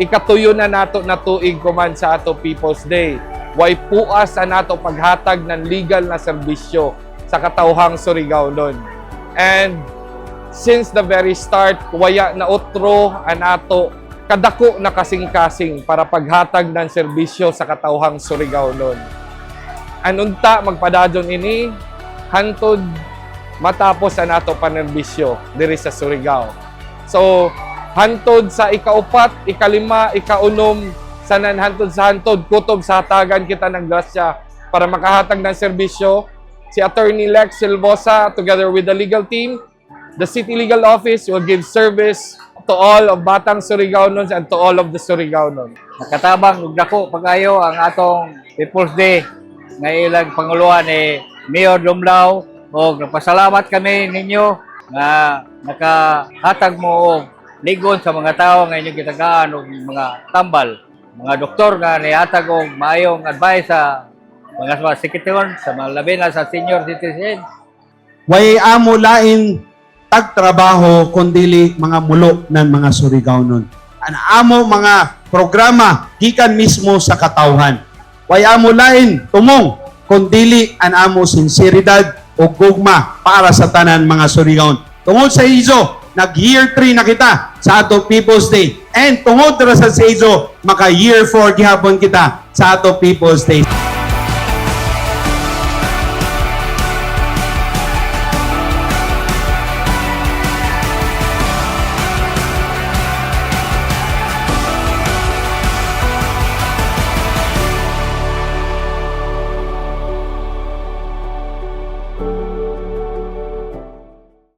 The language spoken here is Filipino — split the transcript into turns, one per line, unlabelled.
ikatuyo na nato na tuig kuman sa ato People's Day. Way puas sa nato paghatag ng legal na serbisyo sa katawhang Surigao nun. And since the very start, waya na utro ang ato kadako na kasing-kasing para paghatag ng serbisyo sa katawhang Surigao nun. Anunta magpadadon ini hantod matapos ang ato panerbisyo diri sa Surigao. So, hantod sa ikaupat, ikalima, ikaunom, sa nanhantod sa hantod, kutob sa hatagan kita ng grasya para makahatag ng serbisyo. Si Attorney Lex Silvosa, together with the legal team, the City Legal Office will give service to all of Batang Surigaonons and to all of the Surigaonon.
Nakatabang ug dako pagayo ang atong People's Day nga ilang panguluhan ni Mayor Dumlao o nagpasalamat kami ninyo nga nakahatag mo og ligon sa mga tao nga inyong gitagaan og mga tambal mga doktor nga nihatag og maayong advice sa mga sekretyon sa mga labi na sa senior citizen
Way amo lain tagtrabaho kundili mga mulo ng mga Surigao-non. Ang amo mga programa gikan mismo sa katawhan. Way amo lain tumong kundili ang amo sinseridad o gugma para sa tanan mga Surigao. Tungod sa iso, nag year 3 na kita sa ato People's Day. And tungod ra sa iso, maka year 4 gihapon kita sa ato People's Day.